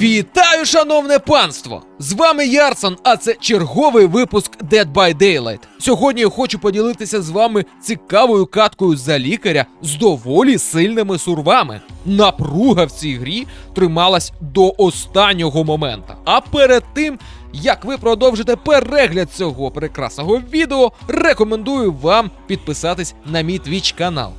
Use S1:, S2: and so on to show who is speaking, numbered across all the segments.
S1: Вітаю, шановне панство! З вами Ярсон, а це черговий випуск Dead by Daylight. Сьогодні я хочу поділитися з вами цікавою каткою за лікаря з доволі сильними сурвами. Напруга в цій грі трималась до останнього моменту. А перед тим, як ви продовжите перегляд цього прекрасного відео, рекомендую вам підписатись на мій Twitch канал,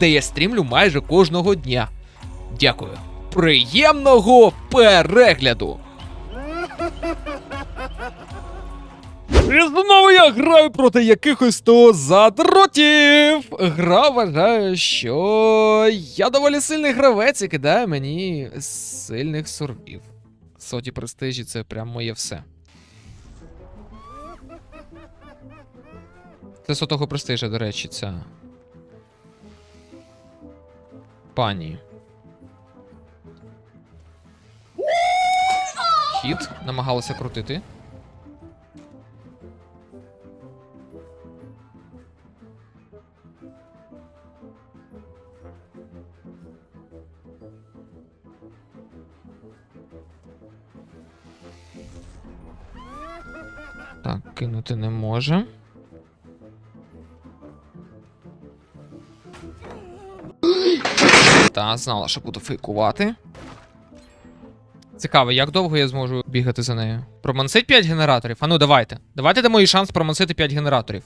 S1: де я стрімлю майже кожного дня. Дякую. Приємного перегляду! І знову я граю проти якихось то задротів. Гра вважає, що я доволі сильний гравець і кидає мені сильних сурвів. Соті престижі це прям моє все. Це сотого престижа, до речі, ця. Пані. Хід намагалася крутити. Так, кинути не може. Та, знала, що буду фейкувати. Цікаво, як довго я зможу бігати за нею? Промансить 5 генераторів? А ну давайте. Давайте дамо їй шанс промансити 5 генераторів.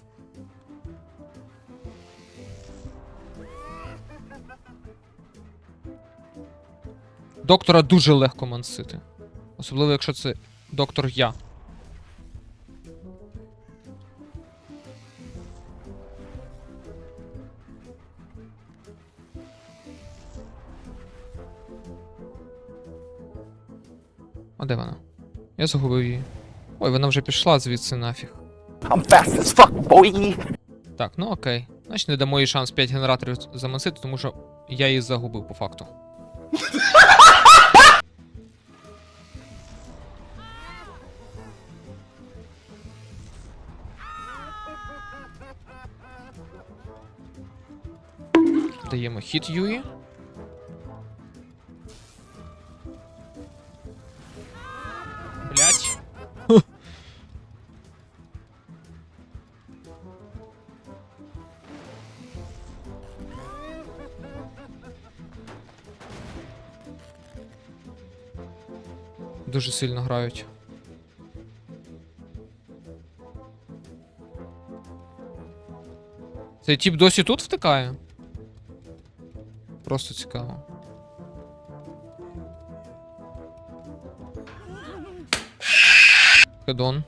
S1: Доктора дуже легко мансити. Особливо, якщо це доктор я. Де вона? Я загубив її. Ой, вона вже пішла звідси нафіг.
S2: I'm fast as fuck, boy.
S1: Так, ну окей. Значить, не дамо їй шанс 5 генераторів замансити, тому що я її загубив по факту. Даємо хід Юї. Дуже сильно грають. Цей тип досі тут втикає? Просто цікаво. Хедон.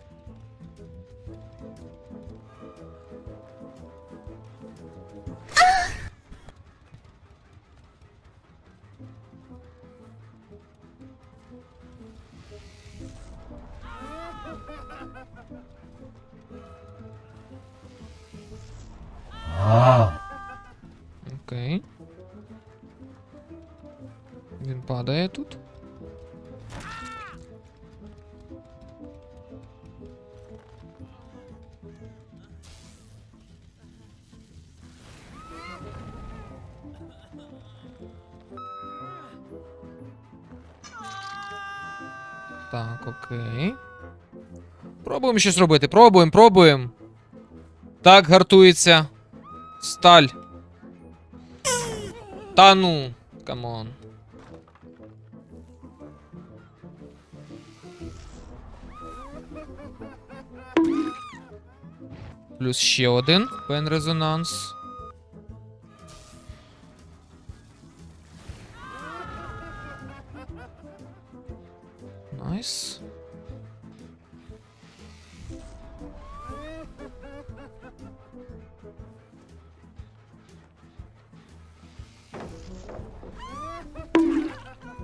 S1: Падає тут. Так, окей. Пробуємо щось робити. Пробуємо, пробуємо. Так, гартується. Сталь. Та ну, камон. Плюс ще один пен резонанс. Найс.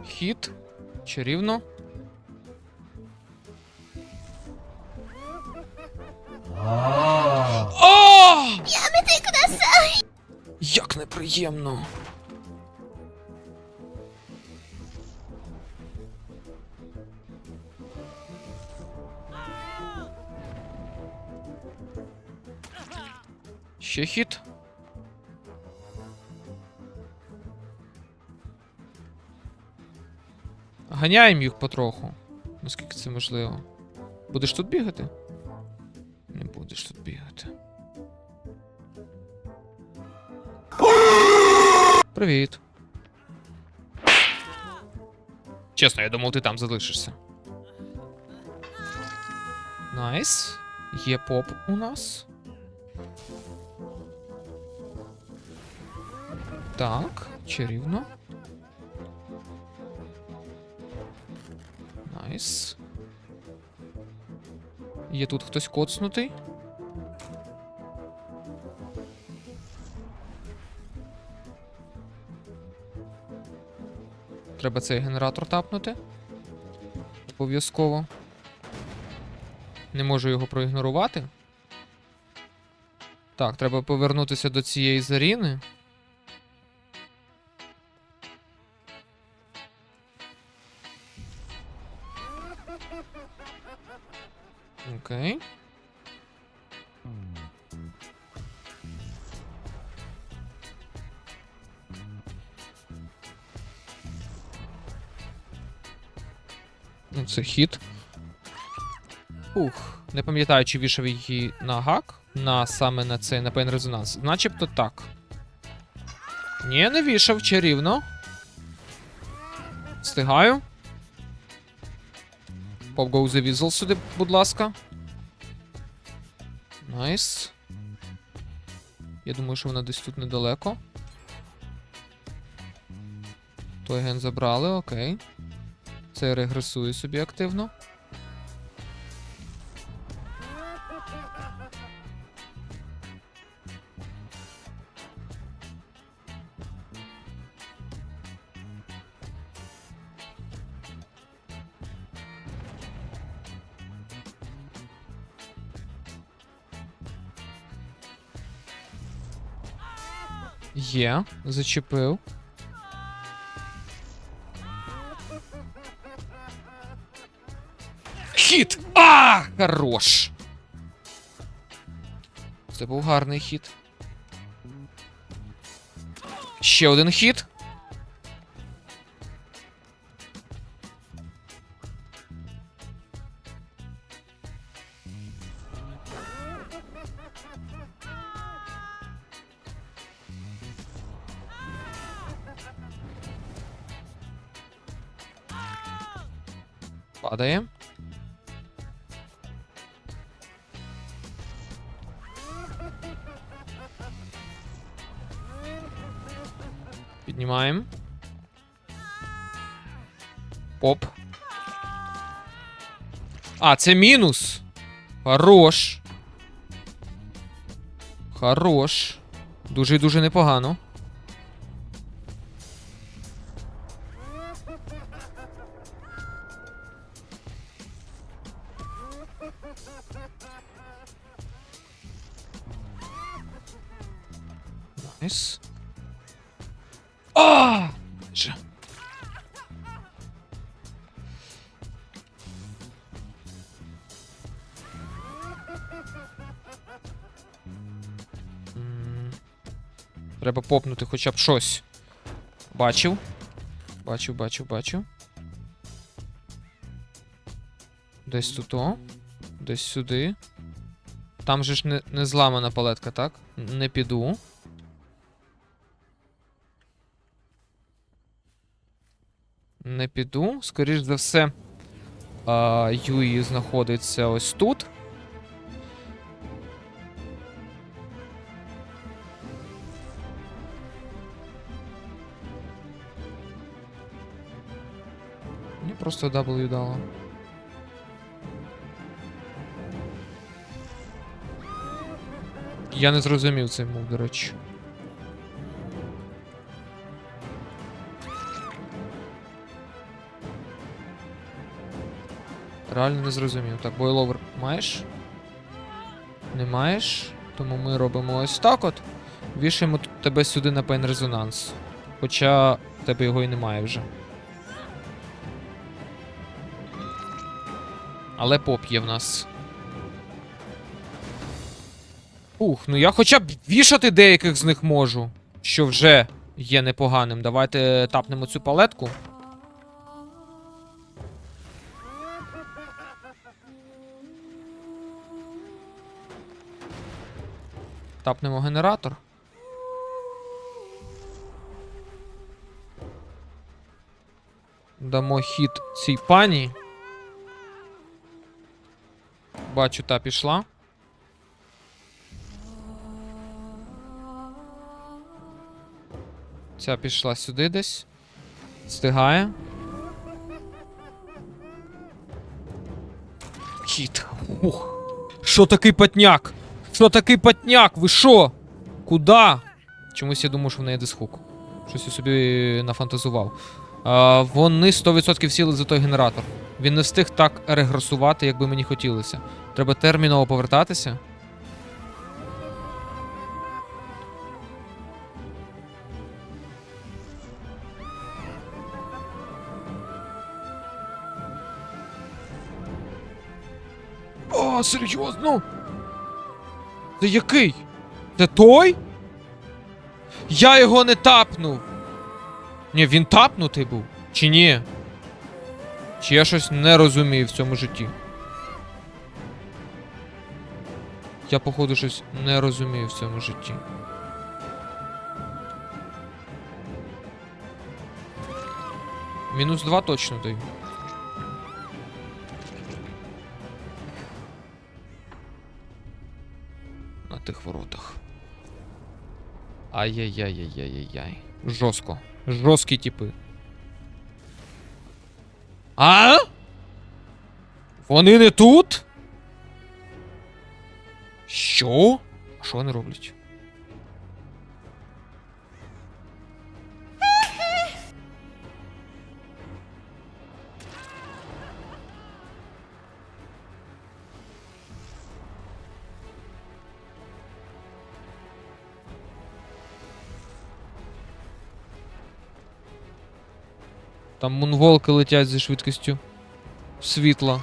S1: Хід. Чарівно. О! Як неприємно. Ще хід. Наганяємо їх потроху. Наскільки це можливо. Будеш тут бігати? Не будеш тут бігати. Привіт. Чесно, я думав, ти там залишишся. Найс. Є поп у нас. Так, чарівно. Найс. Є тут хтось коцнутий. Треба цей генератор тапнути. Обов'язково. Не можу його проігнорувати. Так, треба повернутися до цієї заріни. Ну, це хід. Ух, не пам'ятаю, чи вішав її на гак, на саме на цей на пейн резонанс. Начебто так. Ні, не вішав, чарівно. Встигаю. Go the Weasel сюди, будь ласка. Найс. Я думаю, що вона десь тут недалеко. Той ген забрали, окей. Цей регресує собі активно. Є, зачепив. Хіт! А! Хорош! Це був гарний хід. Ще один хід. Падає. Піднімаємо. Оп. А, це мінус. Хорош. Хорош. Дуже і дуже непогано. Треба попнути хоча б щось. Бачив. Бачив, бачив, бачив. Десь тут о. Десь сюди. Там же ж не, не зламана палетка, так? Не піду. Не піду. Скоріш за все, а, Юї знаходиться ось тут. Просто W дало. Я не зрозумів цей мув, до речі. Реально не зрозумів. Так, бойловер маєш? Не маєш. Тому ми робимо ось так от. Вішаємо тебе сюди на пейн резонанс. Хоча в тебе його і немає вже. Але поп'є в нас. Ух, ну я хоча б вішати деяких з них можу. Що вже є непоганим. Давайте тапнемо цю палетку. Тапнемо генератор. Дамо хід цій пані. Бачу, та пішла. Ця пішла сюди десь. Встигає. Кіт. Ух. Що такий патняк? Що такий патняк? Ви що? Куда? Чомусь я думав, що в неї дисхук. Щось я собі нафантазував. А, вони 100% сіли за той генератор. Він не встиг так регресувати, як би мені хотілося. Треба терміново повертатися. О, серйозно? Це який? Це той? Я його не тапнув. Ні, він тапнутий був. Чи ні? Чи я щось не розумію в цьому житті? Я, походу, щось не розумію в цьому житті. Мінус два точно даю. На тих воротах. Ай-яй-яй-яй-яй-яй. Жорстко. Жорсткі типи. А? Вони не тут? Що? А що вони роблять? Там мунволки летять зі швидкістю світла.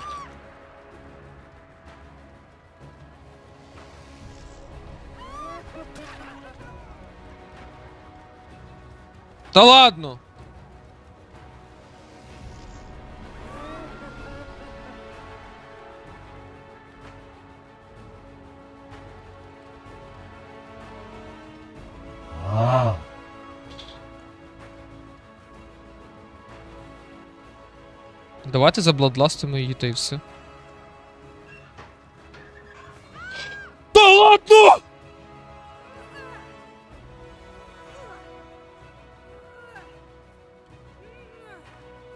S1: Та ладно. Давайте забладластимо її та й все. Та ладно!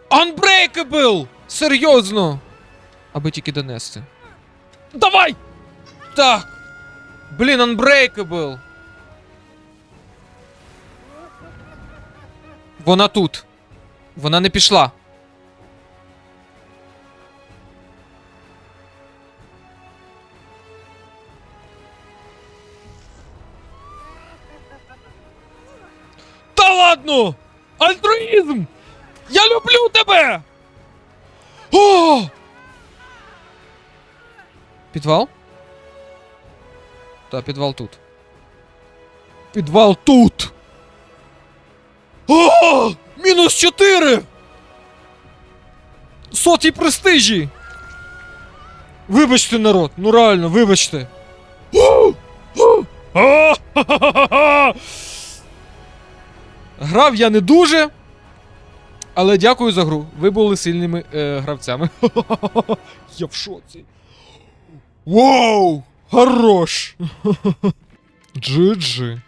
S1: Unbreakable! Серйозно! Аби тільки донести. Давай! Так! Блін, Unbreakable! Вона тут. Вона не пішла. Та ладно! Альтруїзм! Я люблю тебе! О! Підвал? Та, підвал тут. Підвал тут! О! Мінус 4! Сотій престижі! Вибачте, народ, ну реально, вибачте. О! О! А! Грав я не дуже. Але дякую за гру. Ви були сильними е, гравцями. я в шоці. Вау! Хорош! GG.